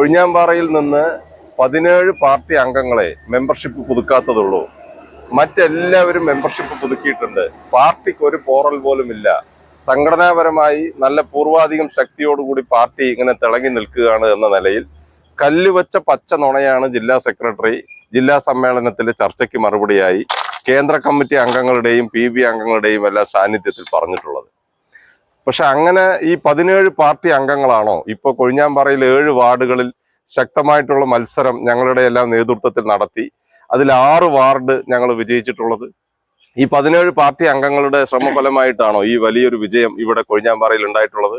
കൊഴിഞ്ഞാമ്പാറയിൽ നിന്ന് പതിനേഴ് പാർട്ടി അംഗങ്ങളെ മെമ്പർഷിപ്പ് പുതുക്കാത്തതുള്ളൂ. മറ്റെല്ലാവരും മെമ്പർഷിപ്പ് പുതുക്കിയിട്ടുണ്ട്. പാർട്ടിക്ക് ഒരു പോറൽ പോലും ഇല്ല സംഘടനാപരമായി നല്ല പൂർവാധികം ശക്തിയോടുകൂടി പാർട്ടി ഇങ്ങനെ തിളങ്ങി നിൽക്കുകയാണ് എന്ന നിലയിൽ കല്ലുവച്ച പച്ച നുണയാണ് ജില്ലാ സെക്രട്ടറി ജില്ലാ സമ്മേളനത്തിലെ ചർച്ചയ്ക്ക് മറുപടിയായി കേന്ദ്ര കമ്മിറ്റി അംഗങ്ങളുടെയും പി ബി അംഗങ്ങളുടെയും എല്ലാ സാന്നിധ്യത്തിൽ പറഞ്ഞിട്ടുള്ളത്. പക്ഷെ അങ്ങനെ ഈ പതിനേഴ് പാർട്ടി അംഗങ്ങളാണോ? ഇപ്പൊ കൊഴിഞ്ഞാമ്പാറയിൽ ഏഴ് വാർഡുകളിൽ ശക്തമായിട്ടുള്ള മത്സരം ഞങ്ങളുടെ എല്ലാം നേതൃത്വത്തിൽ നടത്തി. അതിൽ ആറ് വാർഡ് ഞങ്ങൾ വിജയിച്ചിട്ടുള്ളത്. ഈ പതിനേഴ് പാർട്ടി അംഗങ്ങളുടെ ശ്രമഫലമായിട്ടാണോ ഈ വലിയൊരു വിജയം ഇവിടെ കൊഴിഞ്ഞാമ്പാറയിൽ ഉണ്ടായിട്ടുള്ളത്?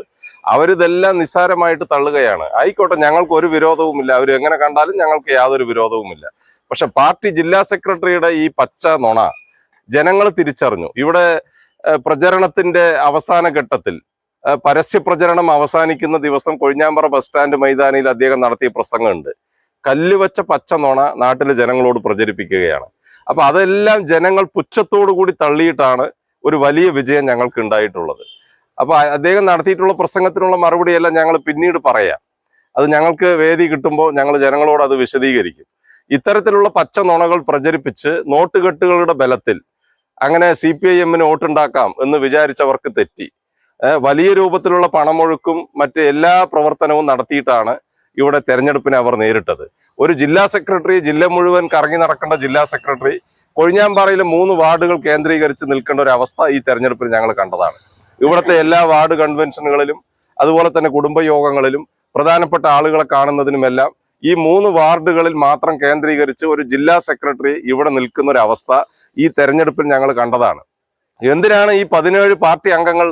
അവരിതെല്ലാം നിസ്സാരമായിട്ട് തള്ളുകയാണ്. ആയിക്കോട്ടെ ഞങ്ങൾക്ക് ഒരു വിരോധവുമില്ല. അവർ എങ്ങനെ കണ്ടാലും ഞങ്ങൾക്ക് യാതൊരു വിരോധവുമില്ല. പക്ഷെ പാർട്ടി ജില്ലാ സെക്രട്ടറിയുടെ ഈ പച്ച നുണ ജനങ്ങൾ തിരിച്ചറിഞ്ഞു. ഇവിടെ പ്രചരണത്തിന്റെ അവസാന ഘട്ടത്തിൽ പരസ്യ പ്രചരണം അവസാനിക്കുന്ന ദിവസം കൊഴിഞ്ഞാമ്പറ ബസ് സ്റ്റാൻഡ് മൈതാനിയിൽ അദ്ദേഹം നടത്തിയ പ്രസംഗമുണ്ട്. കല്ലുവച്ച പച്ച നുണ നാട്ടിലെ ജനങ്ങളോട് പ്രചരിപ്പിക്കുകയാണ്. അപ്പൊ അതെല്ലാം ജനങ്ങൾ പുച്ഛത്തോടു കൂടി തള്ളിയിട്ടാണ് ഒരു വലിയ വിജയം ഞങ്ങൾക്ക് ഉണ്ടായിട്ടുള്ളത്. അപ്പൊ അദ്ദേഹം നടത്തിയിട്ടുള്ള പ്രസംഗത്തിനുള്ള മറുപടിയെല്ലാം ഞങ്ങൾ പിന്നീട് പറയാം. അത് ഞങ്ങൾക്ക് വേദി കിട്ടുമ്പോൾ ഞങ്ങൾ ജനങ്ങളോട് അത് വിശദീകരിക്കും. ഇത്തരത്തിലുള്ള പച്ച നുണകൾ പ്രചരിപ്പിച്ച് നോട്ടുകെട്ടുകളുടെ ബലത്തിൽ അങ്ങനെ സി പി ഐ എമ്മിന് വോട്ടുണ്ടാക്കാം എന്ന് വിചാരിച്ചവർക്ക് തെറ്റി. വലിയ രൂപത്തിലുള്ള പണമൊഴുക്കും മറ്റ് എല്ലാ പ്രവർത്തനവും നടത്തിയിട്ടാണ് ഇവിടെ തെരഞ്ഞെടുപ്പിനെ അവർ നേരിട്ടത്. ഒരു ജില്ലാ സെക്രട്ടറി ജില്ല മുഴുവൻ കറങ്ങി നടക്കേണ്ട ജില്ലാ സെക്രട്ടറി കൊഴിഞ്ഞാമ്പാറയിലെ മൂന്ന് വാർഡുകൾ കേന്ദ്രീകരിച്ച് നിൽക്കേണ്ട ഒരു അവസ്ഥ ഈ തെരഞ്ഞെടുപ്പിൽ ഞങ്ങൾ കണ്ടതാണ്. ഇവിടുത്തെ എല്ലാ വാർഡ് കൺവെൻഷനുകളിലും അതുപോലെ തന്നെ കുടുംബയോഗങ്ങളിലും പ്രധാനപ്പെട്ട ആളുകളെ കാണുന്നതിനുമെല്ലാം ഈ മൂന്ന് വാർഡുകളിൽ മാത്രം കേന്ദ്രീകരിച്ച് ഒരു ജില്ലാ സെക്രട്ടറി ഇവിടെ നിൽക്കുന്ന ഒരു അവസ്ഥ ഈ തെരഞ്ഞെടുപ്പിൽ ഞങ്ങൾ കണ്ടതാണ്. എന്തിനാണ് ഈ പതിനേഴ് പാർട്ടി അംഗങ്ങൾ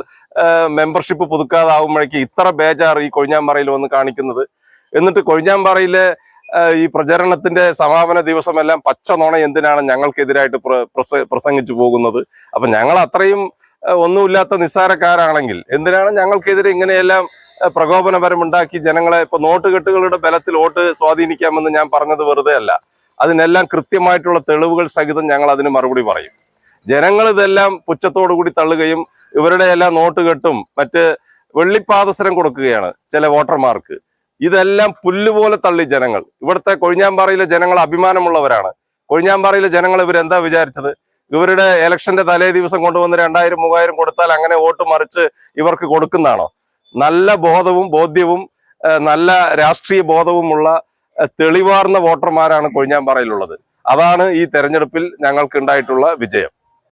മെമ്പർഷിപ്പ് പുതുക്കാതാവുമ്പോഴേക്ക് ഇത്ര ബേജാർ ഈ കൊഴിഞ്ഞാമ്പാറയിൽ വന്ന് കാണിക്കുന്നത്? എന്നിട്ട് കൊഴിഞ്ഞാമ്പാറയിലെ ഈ പ്രചരണത്തിന്റെ സമാപന ദിവസമെല്ലാം പച്ച നോണ എന്തിനാണ് ഞങ്ങൾക്കെതിരായിട്ട് പ്ര- പ്രസംഗിച്ചു പോകുന്നത്? അപ്പൊ ഞങ്ങൾ അത്രയും ഒന്നുമില്ലാത്ത നിസ്സാരക്കാരാണെങ്കിൽ എന്തിനാണ് ഞങ്ങൾക്കെതിരെ ഇങ്ങനെയെല്ലാം ആ, പ്രകോപനപരം ഉണ്ടാക്കി ജനങ്ങളെ ഇപ്പൊ നോട്ടുകെട്ടുകളുടെ ബലത്തിൽ വോട്ട് സ്വാധീനിക്കാമെന്ന് ഞാൻ പറഞ്ഞത് വെറുതെ അല്ല. അതിനെല്ലാം കൃത്യമായിട്ടുള്ള തെളിവുകൾ സഹിതം ഞങ്ങൾ അതിന് മറുപടി പറയും. ജനങ്ങൾ ഇതെല്ലാം പുച്ഛത്തോടു കൂടി തള്ളുകയും ഇവരുടെ എല്ലാം നോട്ടുകെട്ടും മറ്റ് വെള്ളിപ്പാദസരം കൊടുക്കുകയാണ് ചില വോട്ടർമാർക്ക്. ഇതെല്ലാം പുല്ലുപോലെ തള്ളി ജനങ്ങൾ. ഇവിടുത്തെ കൊഴിഞ്ഞാമ്പാറയിലെ ജനങ്ങൾ അഭിമാനമുള്ളവരാണ്. കൊഴിഞ്ഞാമ്പാറയിലെ ജനങ്ങൾ ഇവരെന്താ വിചാരിച്ചത്? ഇവരുടെ ഇലക്ഷന്റെ തലേ ദിവസം കൊണ്ടുവന്ന് രണ്ടായിരം മൂവായിരം കൊടുത്താൽ അങ്ങനെ വോട്ട് മറിച്ച് ഇവർക്ക് കൊടുക്കുന്നതാണോ? നല്ല ബോധവും ബോധ്യവും നല്ല രാഷ്ട്രീയ ബോധവുമുള്ള തെളിവാർന്ന വോട്ടർമാരാണ് കൊഴിഞ്ഞാമ്പാറയിലുള്ളത്. അതാണ് ഈ തെരഞ്ഞെടുപ്പിൽ ഞങ്ങൾക്ക് ഉണ്ടായിട്ടുള്ള വിജയം.